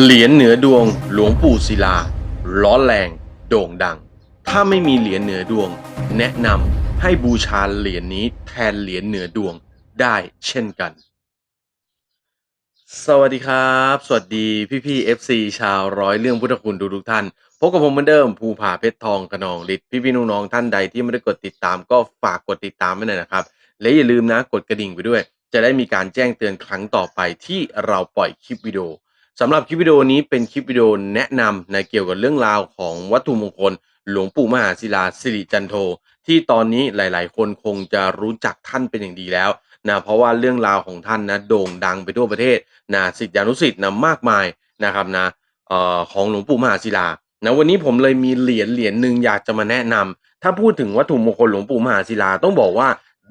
เหรียญเหนือดวงหลวงปู่ศิลา ร้อนแรงโด่งดัง ถ้าไม่มีเหรียญเหนือดวง แนะนำให้บูชาเหรียญนี้แทนเหรียญเหนือดวงได้เช่นกัน สวัสดีครับ สวัสดีพี่พี่ๆ FC ชาวร้อยเรื่องพุทธคุณทุกทุกท่านพบกับผมเหมือนเดิมภูผาเพชรทองกระนองฤทธิ์พี่พี่น้องๆท่านใดที่ไม่ได้กดติดตามก็ฝากกดติดตามไว้หน่อยนะครับ และอย่าลืมนะกดกระดิ่งไปด้วย จะได้มีการแจ้งเตือนครั้งต่อไปที่เราปล่อยคลิปวิดีโอ สำหรับคลิปวิดีโอนี้เป็นคลิปวิดีโอแนะนำในเกี่ยวกับเรื่องราวของวัตถุมงคล หลวงปู่มหาศิลาสิริจันโท ที่ตอนนี้หลาย ๆ คนคงจะรู้จักท่านเป็นอย่างดีแล้วนะเพราะว่าเรื่องราวของท่านนะโด่งดังไปทั่วประเทศนะสิทธิานุสิทธิ์นะมากมายนะครับนะออของหลวงปู่มหาศิลานะวันนี้ผมเลยมีเหรียญเหรียญหนึ่งอยากจะมาแนะนำถ้าพูดถึงวัตถุมงคลหลวงปู่มหาศิลาต้องบอกว่า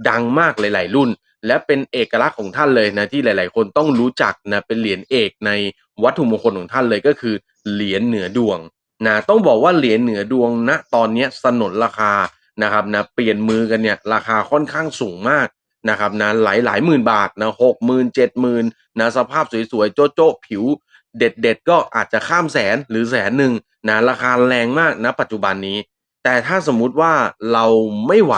ดังมากหลาย ๆ รุ่น และเป็นเอกลักษณ์ของท่านเลยนะที่หลาย ๆ คนต้องรู้จักนะเป็นเหรียญเอกในวัตถุมงคลของท่านเลยก็คือเหรียญเหนือดวงนะต้องบอกว่าเหรียญเหนือดวงณตอนนี้สนนราคานะครับนะเปลี่ยนมือกันเนี่ยราคาค่อนข้างสูงมากนะครับนะหลายหลายหมื่นบาทนะหกหมื่นเจ็ดหมื่นนะสภาพสวยๆโจ๊ะโจ๊ะผิวเด็ดๆก็อาจจะข้ามแสนหรือแสนหนึ่งนะราคาแรงมากนะปัจจุบันนี้ แต่ถ้าสมมุติว่าเราไม่ไหว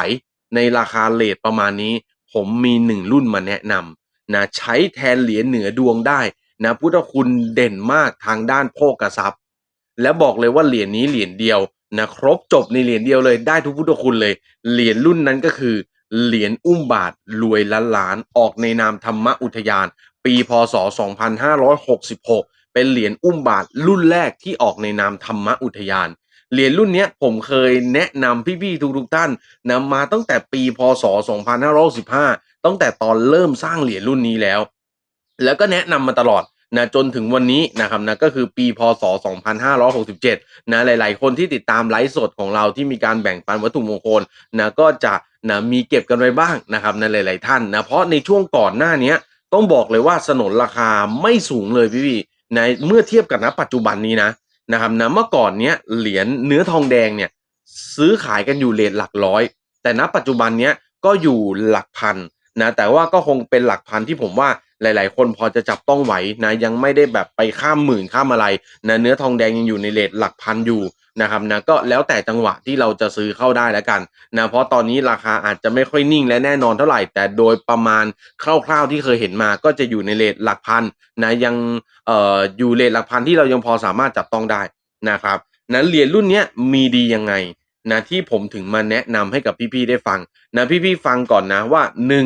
ในราคาเลทประมาณนี้ ผมมีหนึ่งรุ่นมาแนะนำนะใช้แทนเหรียญเหนือดวงได้นะพุทธคุณเด่นมากทางด้านโภกทรัพย์ และบอกเลยว่าเหรียญนี้เหรียญเดียวนะครบจบในเหรียญเดียวเลยได้ทุกพุทธคุณเลย เหรียญรุ่นนั้นก็คือ เหรียญอุ้มบาทรวยล้านล้านออกในนามธรรมอุทยาน ปีพศ 2566 เป็นเหรียญอุ้มบาทรุ่นแรกที่ออกในนามธรรมอุทยาน เหรียญรุ่นนี้ผมเคยแนะนำพี่ๆทุกๆท่านนำมาตั้งแต่ปีพศ 2515 ตั้งแต่ตอนเริ่มสร้างเหรียญรุ่นนี้แล้ว แล้วก็แนะนำมาตลอดนะจนถึงวันนี้นะครับนะก็คือปีพศ 2567 นะหลาย ๆ คนที่ติดตามไลฟ์สดของเราที่มีการแบ่งปันวัตถุมงคลนะก็จะนะมีเก็บกันไว้บ้างนะครับในะหลาย ๆ ท่านนะเพราะในช่วงก่อนหน้านี้ต้องบอกเลยว่าสนนราคาไม่สูงเลยพี่ๆในเมื่อเทียบกับณปัจจุบันนี้นะ นะครับนะเมื่อก่อนเนี้ยเหรียญเนื้อทองแดงเนี่ยซื้อขายกันอยู่เลทหลักร้อย แต่ณปัจจุบันเนี้ยก็อยู่หลักพันนะแต่ว่าก็คงเป็นหลักพันที่ผมว่าหลาย ๆ คนพอจะจับต้องไหวนะยังไม่ได้แบบไปข้ามหมื่นข้ามอะไรนะเนื้อทองแดงยังอยู่ในเลทหลักพันอยู่ นะครับนะก็แล้วแต่จังหวะที่เราจะซื้อเข้าได้แล้วกันนะเพราะตอนนี้ราคาอาจจะไม่ค่อยนิ่งและแน่นอนเท่าไหร่ แต่โดยประมาณคร่าวๆที่เคยเห็นมาก็จะอยู่ในเลทหลักพันนะยังเอ่ออยู่เลทหลักพันที่เรายังพอสามารถจับต้องได้นะครับนะเหรียญรุ่นนี้มีดียังไงนะที่ผมถึงมาแนะนำให้กับพี่ๆได้ฟังนะพี่ๆฟังก่อนนะว่าหนึ่ง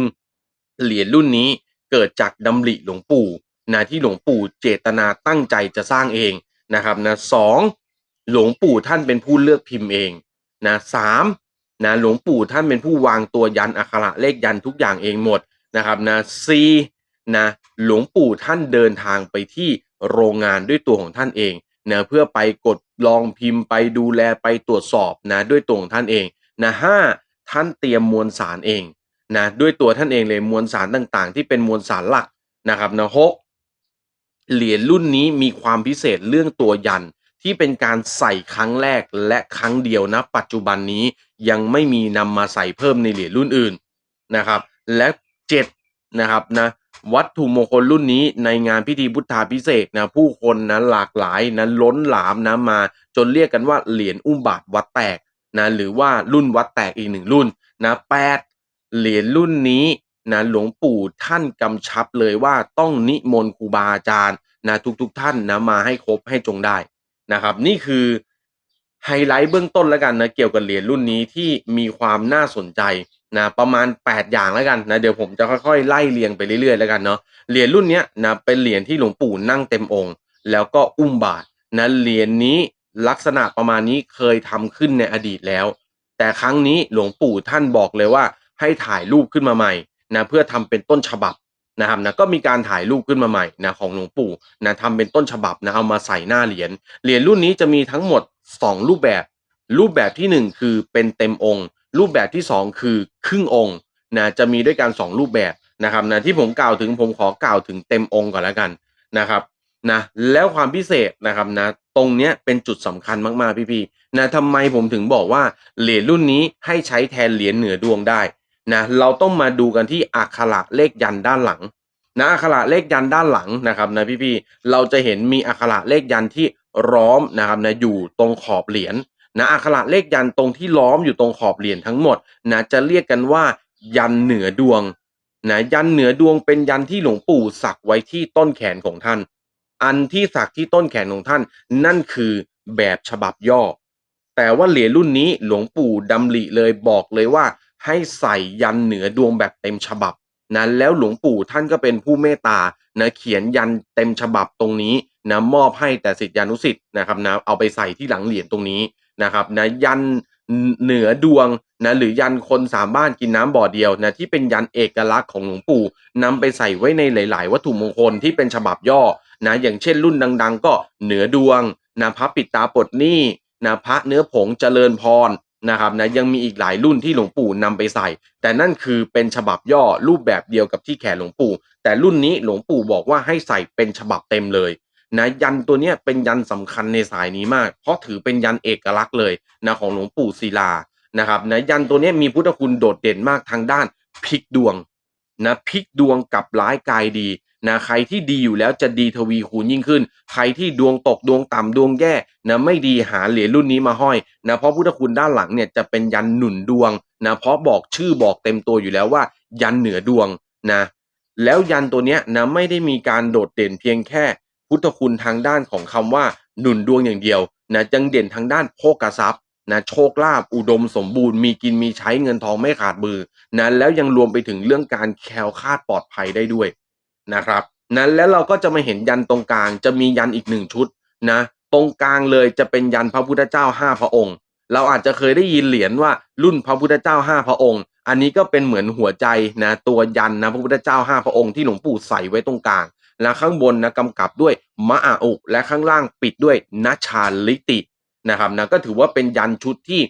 เหรียญรุ่นนี้เกิดจากดำริหลวงปู่นะที่หลวงปู่เจตนาตั้งใจจะสร้างเองนะครับนะสอง หลวงปู่ท่านเป็นผู้เลือกพิมพ์เองนะสามนะหลวงปู่ท่านเป็นผู้วางตัวยันอักขระเลขยันทุกอย่างเองหมดนะครับนะสี่นะหลวงปู่ท่านเดินทางไปที่โรงงานด้วยตัวของท่านเองนะเพื่อไปกดลองพิมพ์ไปดูแลไปตรวจสอบนะด้วยตัวของท่านเองนะห้าท่านเตรียมมวลสารเองนะด้วยตัวท่านเองเลยมวลสารต่างๆ ที่เป็นมวลสารหลักนะครับนะหกเหรียญรุ่นนี้มีความพิเศษเรื่องตัวยัน ที่เป็นการใส่ครั้งแรกและครั้งเดียวนะ ปัจจุบันนี้ยังไม่มีนำมาใส่เพิ่มในเหรียญรุ่นอื่นนะครับ และเจ็ดนะครับนะวัตถุมงคลรุ่นนี้ในงานพิธีพุทธาพิเศษนะผู้คนนะหลากหลายนะล้นหลามนะมา จนเรียกกันว่าเหรียญอุ้มบาทวัดแตกนะหรือว่ารุ่นวัดแตกอีกหนึ่งรุ่นนะแปดเหรียญรุ่นนี้นะหลวงปู่ท่านกำชับเลยว่าต้องนิมนต์ครูบาอาจารย์นะทุกๆทท่านนะมาให้ครบให้จงได้ นะครับ นี่คือไฮไลท์เบื้องต้นแล้วกันนะเกี่ยวกับเหรียญรุ่นนี้ที่มีความน่าสนใจนะประมาณ 8 อย่างแล้วกันนะเดี๋ยวผมจะค่อยๆ ไล่เรียงไปเรื่อยๆแล้วกันเนาะเหรียญรุ่นเนี้ยนะเป็นเหรียญที่หลวงปู่นั่งเต็มองค์ แล้วก็อุ้มบาทนะเหรียญนี้ลักษณะประมาณนี้เคยทำขึ้นในอดีตแล้ว แต่ครั้งนี้หลวงปู่ท่านบอกเลยว่าให้ถ่ายรูปขึ้นมาใหม่นะเพื่อทำเป็นต้นฉบับ นะครับนะก็มีการถ่ายรูปขึ้นมาใหม่นะของหลวงปู่นะทำเป็นต้นฉบับนะเอามาใส่หน้าเหรียญเหรียญรุ่นนี้จะมีทั้งหมด 2 รูปแบบ รูปแบบทีหนึ่1 คือเป็นเต็มองค์ รูปแบบที่ 2 คือครึ่งองค์นะจะมีด้วยกัน 2 รูปแบบนะครับนะที่ผมกล่าวถึงผมขอกล่าวถึงเต็มองค์ก่อนแล้วกันนะครับนะแล้วความพิเศษนะครับนะตรงเนี้ยเป็นจุดสำคัญมากๆพี่ๆนะทำไมผมถึงบอกว่าเหรียญรุ่นนี้ให้ใช้แทนเหรียญเหนือดวงได้ นะเราต้องมาดูกันที่อักขระเลขยันด้านหลังนะอักขระเลขยันด้านหลังนะครับนะพี่ๆเราจะเห็นมีอักขระเลขยันที่ล้อมนะครับนะอยู่ตรงขอบเหรียญนะอักขระเลขยันต์ตรงที่ล้อมอยู่ตรงขอบเหรียญทั้งหมดนะจะเรียกกันว่ายันเหนือดวงนะยันเหนือดวงเป็นยันที่หลวงปู่สักไว้ที่ต้นแขนของท่าน อันที่สักที่ต้นแขนของท่าน นั่นคือแบบฉบับย่อ แต่ว่าเหรียญรุ่นนี้หลวงปู่ดำริเลยบอกเลยว่า ให้ใส่ยันเหนือดวงแบบเต็มฉบับนะแล้วหลวงปู่ท่านก็เป็นผู้เมตตานะเขียนยันเต็มฉบับตรงนี้นะมอบให้แต่สิทธิานุสิทธิ์นะครับนะเอาไปใส่ที่หลังเหรียญตรงนี้นะครับนะยันเหนือดวงนะหรือยันคนสามบ้านกินน้ำบ่อเดียวนะที่เป็นยันเอกลักษณ์ของหลวงปู่นำไปใส่ไว้ในหลาย ๆ วัตถุมงคลที่เป็นฉบับย่อนะอย่างเช่นรุ่นดัง ๆ ก็เหนือดวงนะพระปิดตาปลดหนี้นะพระเนื้อผงเจริญพร นะครับนะยังมีอีกหลายรุ่นที่หลวงปู่นำไปใส่ แต่นั่นคือเป็นฉบับย่อรูปแบบเดียวกับที่แขนหลวงปู่ แต่รุ่นนี้หลวงปู่บอกว่าให้ใส่เป็นฉบับเต็มเลยนะยันตัวเนี้ยเป็นยันสำคัญในสายนี้มาก เพราะถือเป็นยันเอกลักษณ์เลยนะของหลวงปู่ศิลานะครับนะยันตัวเนี้ยมีพุทธคุณโดดเด่นมากทางด้านพลิกดวงนะพลิกดวงกับร้ายกายดี นะใครที่ดีอยู่แล้วจะดีทวีคูณยิ่งขึ้น ใครที่ดวงตกดวงต่ำดวงแย่นะไม่ดีหาเหรียญรุ่นนี้มาห้อยนะเพราะพุทธคุณด้านหลังเนี่ยจะเป็นยันหนุนดวงนะเพราะบอกชื่อบอกเต็มตัวอยู่แล้วว่า ยันเหนือดวงนะแล้วยันตัวเนี้ยนะไม่ได้มีการโดดเด่นเพียงแค่ พุทธคุณทางด้านของคำว่าหนุนดวงอย่างเดียวนะยังเด่นทางด้านโภกทรัพย์นะโชคลาภอุดมสมบูรณ์มีกินมีใช้เงินทองไม่ขาดมือนะแล้วยังรวมไปถึงเรื่องการแคล้วคลาดปลอดภัยได้ด้วย นะครับ นั้นแล้วเราก็จะมาเห็นยันตรงกลางจะมียันอีกหนึ่งชุดนะตรงกลางเลยจะเป็นยันพระพุทธเจ้าห้าพระองค์ เราอาจจะเคยได้ยินเหรียญว่ารุ่นพระพุทธเจ้าห้าพระองค์ อันนี้ก็เป็นเหมือนหัวใจนะตัวยันนะพระพุทธเจ้าห้าพระองค์ที่หลวงปู่ใส่ไว้ตรงกลางและข้างบนนะกำกับด้วยมะอาอุและข้างล่างปิดด้วยนัชาลิตินะครับนะก็ถือว่าเป็นยันชุดที่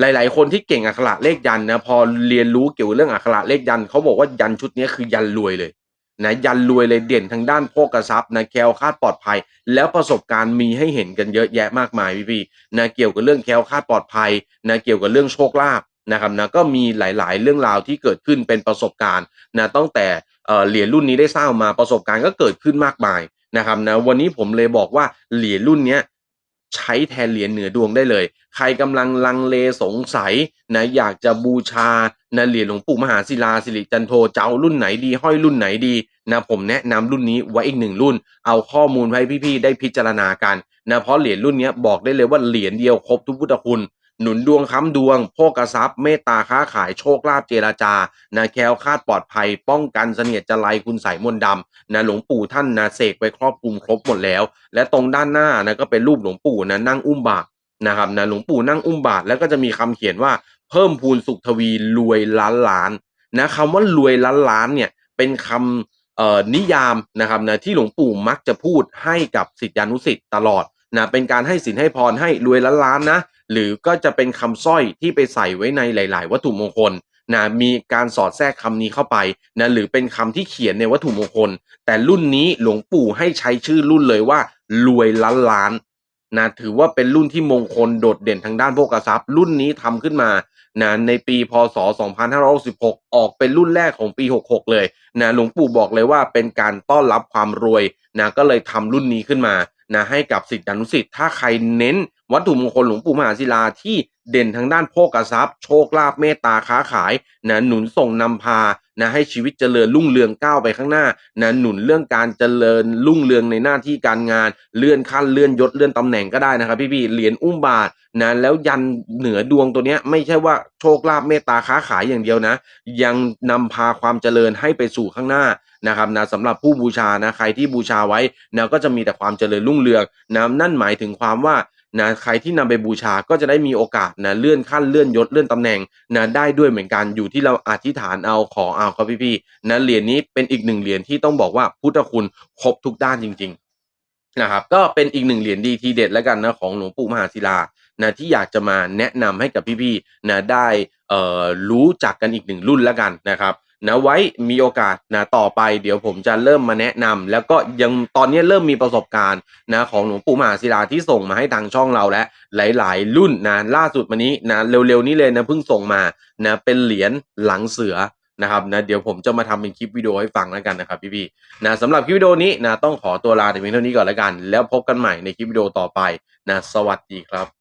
หลาย ๆ คนที่เก่งอักขระเลขยันนะพอเรียนรู้เกี่ยวกับเรื่องอักขระเลขยันเขาบอกว่ายันชุดนี้คือยันรวยเลย นะยันรวยเลยเด่นทางด้านโภกทรัพย์นะแคล้วคลาดปลอดภัย แล้วประสบการณ์มีให้เห็นกันเยอะแยะมากมายพี่พี่นะเกี่ยวกับเรื่องแคล้วคลาดปลอดภัยนะเกี่ยวกับเรื่องโชคลาภนะครับนะก็มีหลาย ๆ เรื่องราวที่เกิดขึ้นเป็นประสบการณ์นะตั้งแต่เหรียญรุ่นนี้ได้สร้างมาประสบการณ์ก็เกิดขึ้นมากมายนะครับนะวันนี้ผมเลยบอกว่าเหรียญรุ่นเนี้ย ใช้แทนเหรียญเหนือดวงได้เลย ใครกำลังลังเลสงสัยนะอยากจะบูชานะเหรียญหลวงปู่มหาศิลาสิริจันโทเจ้ารุ่นไหนดี ห้อยรุ่นไหนดีนะผมแนะนำรุ่นนี้ไว้อีกหนึ่งรุ่น เอาข้อมูลให้พี่ๆได้พิจารณากันนะเพราะเหรียญรุ่นนี้บอกได้เลยว่าเหรียญเดียวครบทุกพุทธคุณ หนุนดวงค้ำดวงโภกทรัพย์เมตตาค้าขายโชคลาภเจราจานะแคล้วคลาดปลอดภัย ป้องกันเสนียดจไลคุณใส่มนดำนะหลวงปู่ท่านนะเสกไว้ครอบคลุมครบหมดแล้ว และตรงด้านหน้านะก็เป็นรูปหลวงปู่นะนั่งอุ้มบาตรนะครับนะหลวงปู่นั่งอุ้มบาตรแล้วก็จะมีคำเขียนว่าเพิ่มพูนสุขทวีรวยล้านล้านนะคำว่ารวยล้านล้านเนี่ยเป็นคำนิยามนะครับนะที่หลวงปู่มักจะพูดให้กับสิทธิานุสิทธิ์ตลอดนะเป็นการให้สินให้พรให้รวยล้านล้านนะ หรือก็จะเป็นคำสร้อยที่ไปใส่ไว้ในหลาย ๆ วัตถุมงคลนะมีการสอดแทรกคำนี้เข้าไปนะหรือเป็นคำที่เขียนในวัตถุมงคล แต่รุ่นนี้หลวงปู่ให้ใช้ชื่อรุ่นเลยว่า รวยล้านล้านนะถือว่าเป็นรุ่นที่มงคลโดดเด่นทางด้านโภคทรัพย์ รุ่นนี้ทำขึ้นมานะในปีพศ 2566 ออกเป็นรุ่นแรกของปี 66 เลยนะหลวงปู่บอกเลยว่าเป็นการต้อนรับความรวยนะก็เลยทำรุ่นนี้ขึ้นมานะให้กับสิทธิอนุสิทธิ์ถ้าใครเน้น วัตถุมงคลหลวงปู่มหาศิลาที่เด่นทางด้านโภกทรัพย์ โชคลาภเมตตาค้าขายนะหนุนส่งนำพานะให้ชีวิตเจริญรุ่งเรืองก้าวไปข้างหน้านะหนุนเรื่องการเจริญรุ่งเรืองในหน้าที่การงาน เลื่อนขั้นเลื่อนยศเลื่อนตำแหน่งก็ได้นะครับ พี่ๆเหรียญอุ้มบาทนะแล้วยันเหนือดวงตัวเนี้ยไม่ใช่ว่าโชคลาภเมตตาค้าขายอย่างเดียวนะ ยังนำพาความเจริญให้ไปสู่ข้างหน้านะครับนะสำหรับผู้บูชานะใครที่บูชาไว้นะก็จะมีแต่ความเจริญรุ่งเรืองนะนั่นหมายถึงความว่า นะใครที่นำไปบูชาก็จะได้มีโอกาสนะเลื่อนขั้นเลื่อนยศเลื่อนตำแหน่งนะได้ด้วยเหมือนกันอยู่ที่เราอธิษฐานเอาขอเอาครับพี่ๆนะเหรียญนี้เป็นอีกหนึ่งเหรียญที่ต้องบอกว่าพุทธคุณครบทุกด้านจริง ๆนะครับ ก็เป็นอีกหนึ่งเหรียญดีทีเด็ดแล้วกันนะของหลวงปู่มหาศิลานะที่อยากจะมาแนะนำให้กับพี่ๆนะได้เอ่อรู้จักกันอีกหนึ่งรุ่นแล้วกันนะครับ นะไว้มีโอกาสนะต่อไปเดี๋ยวผมจะเริ่มมาแนะนำแล้วก็ยังตอนนี้เริ่มมีประสบการณ์นะของหลวงปู่มหาศิลาที่ส่งมาให้ทางช่องเราและหลาย ๆ รุ่นนะล่าสุดมานี้นะเร็ว ๆ นี้เลยนะเพิ่งส่งมานะเป็นเหรียญหลังเสือนะครับนะเดี๋ยวผมจะมาทำเป็นคลิปวิดีโอให้ฟังแล้วกันนะครับพี่ๆนะสำหรับคลิปวิดีโอนี้นะต้องขอตัวลาแต่เพียงเท่านี้ก่อนแล้วกัน แล้วพบกันใหม่ในคลิปวิดีโอต่อไปนะสวัสดีครับ